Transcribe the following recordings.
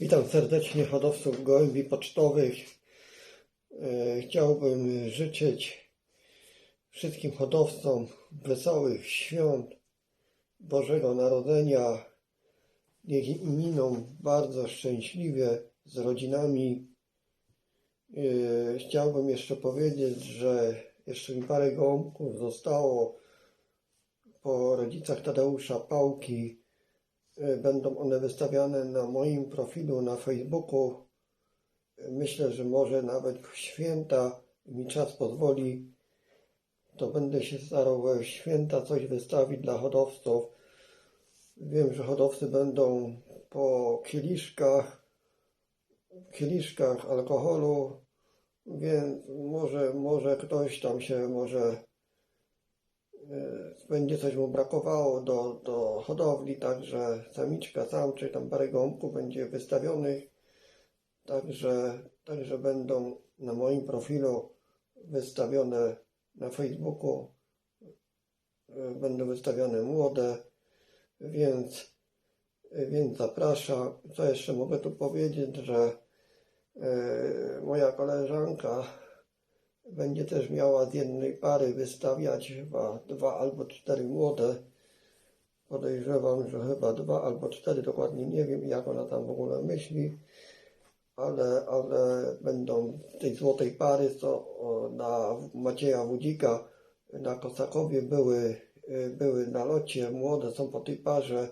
Witam serdecznie hodowców gołębi pocztowych. E, Chciałbym życzyć wszystkim hodowcom wesołych świąt Bożego Narodzenia. Niech miną bardzo szczęśliwie z rodzinami. E, Chciałbym jeszcze powiedzieć, że jeszcze mi parę gołąbków zostało po rodzicach Tadeusza Pałki. E, Będą one wystawiane na moim profilu na Facebooku. E, Myślę, że może nawet w święta mi czas pozwoli, to będę się starał święta coś wystawić dla hodowców. Wiem, że hodowcy będą po kieliszkach, kieliszkach alkoholu, więc może, może ktoś tam się może będzie coś mu brakowało do, do hodowli, także samiczka, samczyk, tam parę gołąbków będzie wystawionych, także, także będą na moim profilu wystawione na Facebooku, e, będą wystawione młode, więc, więc zapraszam. Co jeszcze mogę tu powiedzieć, że e, moja koleżanka będzie też miała z jednej pary wystawiać chyba dwa albo cztery młode. Podejrzewam, że chyba dwa albo cztery, dokładnie nie wiem jak ona tam w ogóle myśli, ale, ale będą tej złotej pary, co na Macieja Wudzika na Kosakowie były, y, były na locie, młode są po tej parze,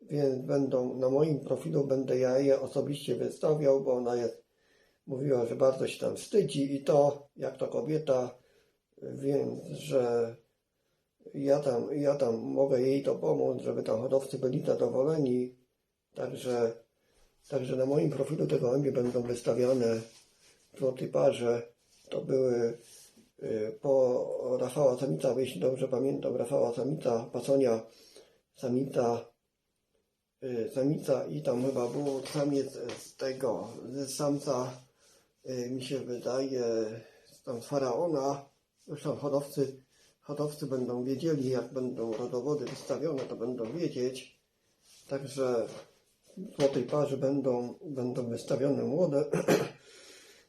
więc będą na moim profilu, będę ja je osobiście wystawiał, bo ona jest mówiła, że bardzo się tam wstydzi i to, jak to kobieta, więc, że ja tam, ja tam mogę jej to pomóc, żeby tam hodowcy byli zadowoleni. Także, także na moim profilu te gołębie będą wystawiane w złotej parze. To były y, po Rafała Samica, jeśli dobrze pamiętam, Rafała Samica, Pasonia Samica, y, Samica i tam chyba był samiec z tego, z samca mi się wydaje, tam faraona. Zresztą hodowcy, hodowcy będą wiedzieli, jak będą rodowody wystawione, to będą wiedzieć. Także w złotej parze będą, będą wystawione młode.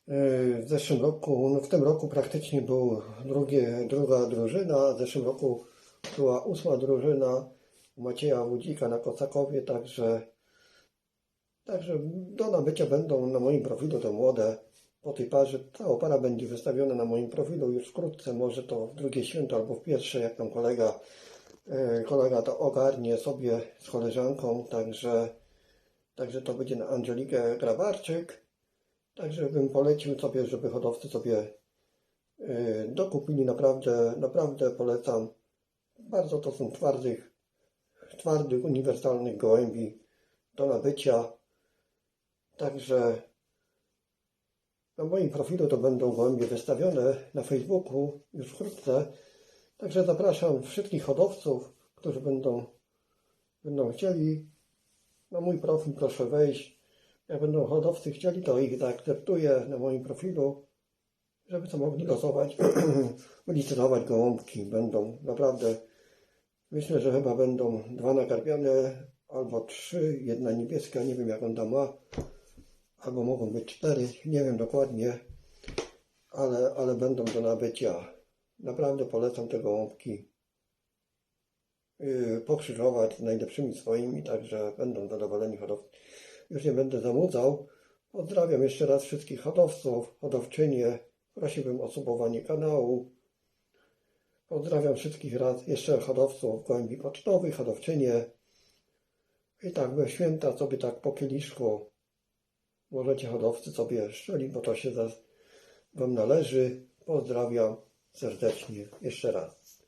Y, W zeszłym roku, no w tym roku praktycznie był drugie, druga drużyna, w zeszłym roku była ósma drużyna Macieja Wudzika na Kosakowie, także Także do nabycia będą na moim profilu te młode. Po tej parze cała para będzie wystawiona na moim profilu już wkrótce, może to w drugie święto albo w pierwsze, jak tam kolega, e, kolega to ogarnie sobie z koleżanką, także, także to będzie na Angelikę Grabarczyk. Także bym polecił sobie, żeby hodowcy sobie e, dokupili, naprawdę, naprawdę polecam. Bardzo to są twardych, twardych, uniwersalnych gołębi do nabycia. Także na moim profilu to będą gołębie wystawione na Facebooku już wkrótce. Także zapraszam wszystkich hodowców, którzy będą, będą chcieli na mój profil proszę wejść. Jak będą hodowcy chcieli, to ich zaakceptuję na moim profilu, żeby to mogli losować, licytować gołąbki. Będą naprawdę, myślę, że chyba będą dwa nakarmiane albo trzy, jedna niebieska, nie wiem jak on tam ma albo mogą być cztery, nie wiem dokładnie, ale, ale będą do nabycia. Naprawdę polecam te gołąbki yy, pokrzyżować z najlepszymi swoimi, także będą zadowoleni hodowcy. Już nie będę zamudzał. Pozdrawiam jeszcze raz wszystkich hodowców, hodowczynie. Prosiłbym o subowanie kanału. Pozdrawiam wszystkich raz jeszcze hodowców gołębi pocztowych, hodowczynie. I tak we święta sobie tak po kieliszku Możecie hodowcy sobie szczelić, bo to się Wam należy. Pozdrawiam serdecznie jeszcze raz.